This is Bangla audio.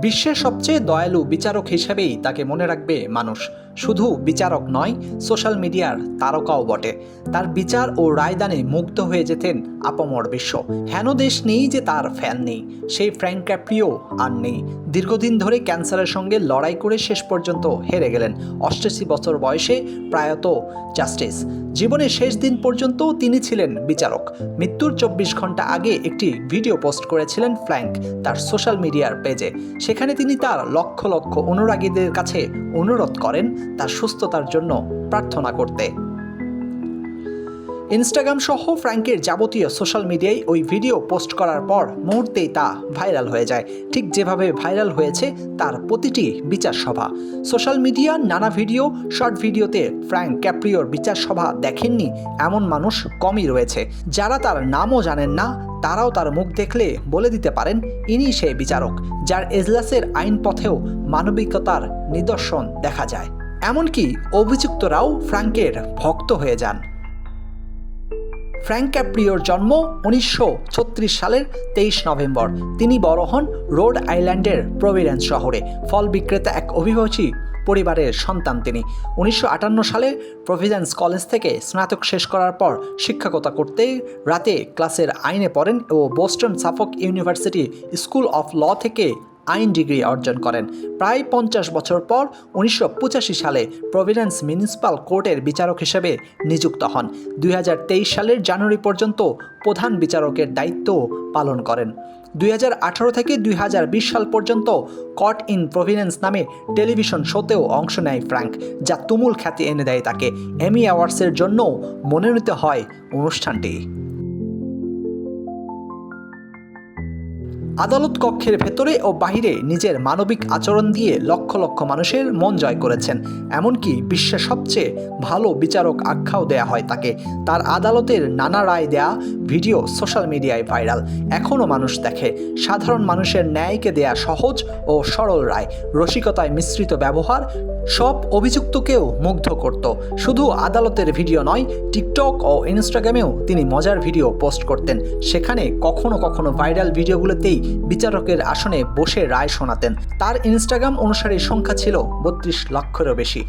বিশ্বের সবচেয়ে দয়ালু বিচারক হিসেবেই তাকে মনে রাখবে মানুষ। শুধু বিচারক নয়, সোশ্যাল মিডিয়ার তারকাও বটে। তার বিচার ও রায়দানে মুগ্ধ হয়ে যেতেন আপমর বিশ্ব। হেন দেশ নেই যে তার ফ্যান নেই, সেই ফ্র্যাঙ্ক ক্যাপ্রিও আর নেই। দীর্ঘদিন ধরে ক্যান্সারের সঙ্গে লড়াই করে শেষ পর্যন্ত হেরে গেলেন। অষ্টাশি বছর বয়সে প্রায়ত জাস্টিস। জীবনের শেষ দিন পর্যন্ত তিনি ছিলেন বিচারক। মৃত্যুর চব্বিশ ঘণ্টা আগে একটি ভিডিও পোস্ট করেছিলেন ফ্ল্যাঙ্ক তার সোশ্যাল মিডিয়ার পেজে। সেখানে তিনি তার লক্ষ লক্ষ অনুরাগীদের কাছে অনুরোধ করেন তার সুস্থতার জন্য প্রার্থনা করতে। ইনস্টাগ্রাম সহ ফ্র্যাঙ্কের যাবতীয় সোশ্যাল মিডিয়ায় ওই ভিডিও পোস্ট করার পর মুহূর্তেই তা ভাইরাল হয়ে যায়। ঠিক যেভাবে ভাইরাল হয়েছে তার প্রতিটি বিচার সভা। সোশ্যাল মিডিয়া নানা ভিডিও শর্ট ভিডিওতে ফ্র্যাঙ্ক ক্যাপ্রিওর বিচার সভা দেখেননি এমন মানুষ কমই রয়েছে। যারা তার নামও জানেন না, তারাও তার মুখ দেখলে বলে দিতে পারেন ইনি সেই বিচারক, যার এজলাসের আইন পথেও মানবিকতার নিদর্শন দেখা যায়। এমনকি অভিযুক্তরাও ফ্র্যাঙ্কের ভক্ত হয়ে যান। ফ্র্যাঙ্ক ক্যাপ্রিওর জন্ম উনিশশো ছত্রিশ সালের তেইশ নভেম্বর। তিনি বড় হন রোড আইল্যান্ডের প্রভিডেন্স শহরে। ফল বিক্রেতা এক অভিভাবকী পরিবারের সন্তান তিনি। উনিশশো আটান্ন সালে প্রভিডেন্স কলেজ থেকে স্নাতক শেষ করার পর শিক্ষকতা করতে রাতে ক্লাসের আইনে পড়েন ও Boston Suffolk University School of Law থেকে আইন ডিগ্রি অর্জন করেন। প্রায় পঞ্চাশ বছর পর উনিশশো পঁচাশি সালে প্রভিডেন্স মিউনিসিপাল কোর্টের বিচারক হিসেবে নিযুক্ত হন। দুই হাজার তেইশ সালের জানুয়ারি পর্যন্ত প্রধান বিচারকের দায়িত্ব পালন করেন। দুই হাজার আঠারো থেকে দুই হাজার বিশ সাল পর্যন্ত কট ইন প্রভিডেন্স নামে টেলিভিশন শোতেও অংশ নেয় ফ্র্যাঙ্ক যা তুমুল খ্যাতি এনে দেয় তাকে। এমি অ্যাওয়ার্ডসের জন্য মনোনীত হয় অনুষ্ঠানটি। আদালত কক্ষের ভেতরে ও বাহিরে নিজের মানবিক আচরণ দিয়ে লক্ষ লক্ষ মানুষের মন জয় করেছেন। এমনকি বিশ্বের সবচেয়ে ভালো বিচারক আখ্যাও দেয়া হয় তাকে। তার আদালতের নানা রায় দেয়া ভিডিও সোশ্যাল মিডিয়ায় ভাইরাল। এখনও মানুষ দেখে। সাধারণ মানুষের ন্যায়কে দেয়া সহজ ও সরল রায়। রসিকতায় মিশ্রিত ব্যবহার, সব অভিযুক্তকেও মুগ্ধ করত। শুধু আদালতের ভিডিও নয়, টিকটক ও ইনস্টাগ্রামেও তিনি মজার ভিডিও পোস্ট করতেন। সেখানে কখনো কখনো ভাইরাল ভিডিওগুলোতেই বিচারকের আসনে বসে রায় শোনাতেন। তার ইনস্টাগ্রাম অনুসারীর সংখ্যা ছিল বত্রিশ লক্ষেরও বেশি।